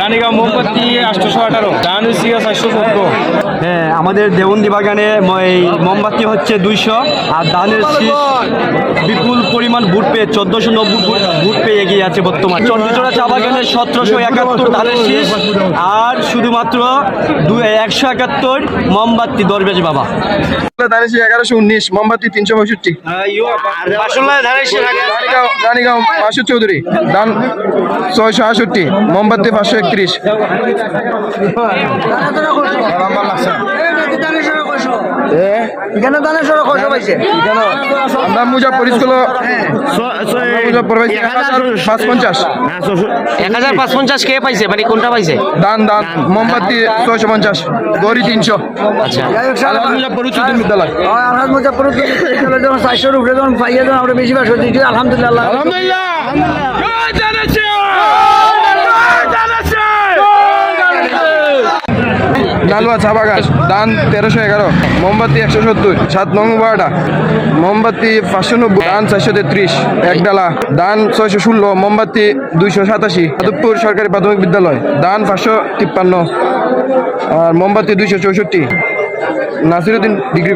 রানীগাঁও মোমবাতি আটশোশো আঠারো। ধান হচ্ছে চারশো চোদ্দ। হ্যাঁ আমাদের দেওবন্দি বাগানে এই মোমবাতি হচ্ছে দুইশো আর ধানের শীষ বিপুল পরিমাণ বুট পেয়ে চোদ্দোশো নব্বই বুট পেয়ে এগিয়ে আছে বর্তমান। চন্দ্রচূড়া চা বাগানে সতেরোশো একাত্তর ধানের শীষ আর শুধুমাত্র দুই একশো একাত্তর মোমবাতি দরবেশ বাবা। দাঁড়িয়েছি এগারোশো উনিশ মোমবাতি তিনশো পঁয়ষট্টি। রানীগাঁও রানীগাঁও মাসুদ চৌধুরী দান ছয়শো আষট্টি মোমবাতি পাঁচশো একত্রিশ। পাইছে আমরা মুজাফর স্কুল মুজাফর পাইছি পাঁচ পঞ্চাশ এক হাজার পাঁচ পঞ্চাশ কে পাইছে? মানে কোনটা পাইছে? দান দান মোমবাতি ছয়শো পঞ্চাশ গড়ি তিনশো। আচ্ছা। আলহাজ মুজাফর উচ্চ বিদ্যালয়। আলহাজ মুজাফর যখন চারশোর উপরে যখন পাইয়ে যখন আমরা বেশি পাইছি দিচ্ছি আলহামদুলিল্লাহ নালুয়া চা বাগান, দান তেরোশো এগারো, মোমবাতি একশো সত্তর, সাত নং বারোটা, মোমবাতি পাঁচশো নব্বই, দান চারশো তেত্রিশ, এক ডালা দান ছয়শো ষোলো, মোমবাতি দুইশো সাতাশি যাদবপুর সরকারি প্রাথমিক বিদ্যালয়, দান পাঁচশো তিপ্পান্ন, আর মোমবাতি দুইশো চৌষট্টি। নাসিরুদ্দিন ডিগ্রি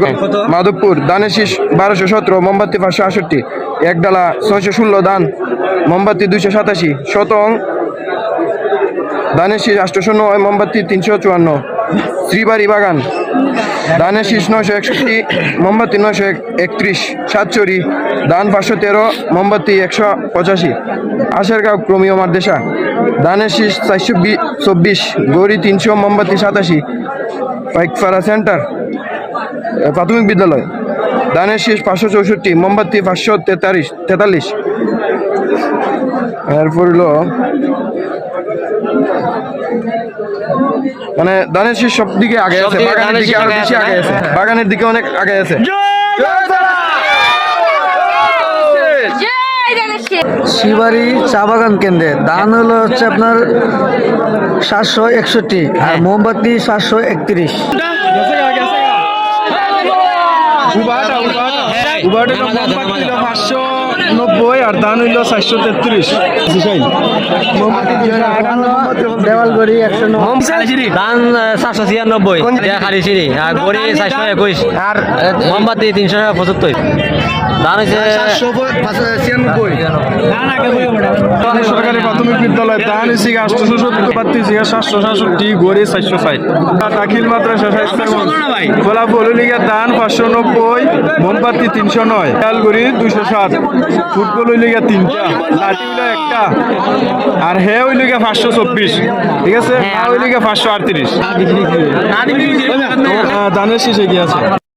মাধবপুর, দানের শীষ বারোশো সতেরো, মোমবাতি পাঁচশো আষট্টি এক ডালা ছয়শো ষোলো দান, মোমবাতি দুইশো সাতাশি, শতং, দানের শীষ আটশোশো নয়, মোমবাতি তিনশো চুয়ান্ন শ্রীবাড়ি বাগান। দানের শীষ নয়শো একষট্টি, মোমবাতি নয়শো এক- একত্রিশ, সাতচুরি, দান পাঁচশো তেরো, মোমবাতি একশো পঁচাশি। আশেরগাঁও ক্রমীয় মারদেশা দানের শীষ চারশো চব্বিশ, গৌরী তিনশো, মোমবাতি সাতাশি। পাইকপাড়া সেন্টার, প্রাথমিক বিদ্যালয়। দানের শীষ পাঁচশো চৌষট্টি, মোমবাতি পাঁচশো তেতাল্লিশ তেতাল্লিশ। এরপর হলো মানে ধানের শীষ সব দিকে আগে আছে বাগানের দিকে আরও বেশি আগে আছে। হ্যাঁ। বাগানের দিকে অনেক আগে আছে। শিবাড়ি চা বাগান কেন্দ্রে দান হলো হচ্ছে আপনার সাতশো একষট্টি আর মোমবাতি সাতশো একত্রিশ। পাঁচশো নব্বই আর ধান হইল চারশো তেত্রিশ। দেওয়ালগড়ি একশো ধান সাতশো ছিয়ানব্বই। খালি সিঁড়ি আর গড়ি চারশো একুশ। আর মোমবাতি তিনশো পঁচাত্তর। ধান হচ্ছে সরকারি প্রাথমিক বিদ্যালয় ধান এসে আটশোশো সত্তর সিগা সাতশো সাতষট্টি গড়ে চারশো ষাট। দাখিল মাদ্রাসা গোলাপ হলুলিগা ধান পাঁচশো নব্বই মোমবাতি তিনশো নয় লালগুড়ি দুইশো সাত ফুটবল হইলিগা তিনটা লাঠি হইল একটা আর হে হইলিগা পাঁচশো চব্বিশ ঠিক আছে? পা হইলিগা পাঁচশো আটত্রিশ। দানের শেষে আছে?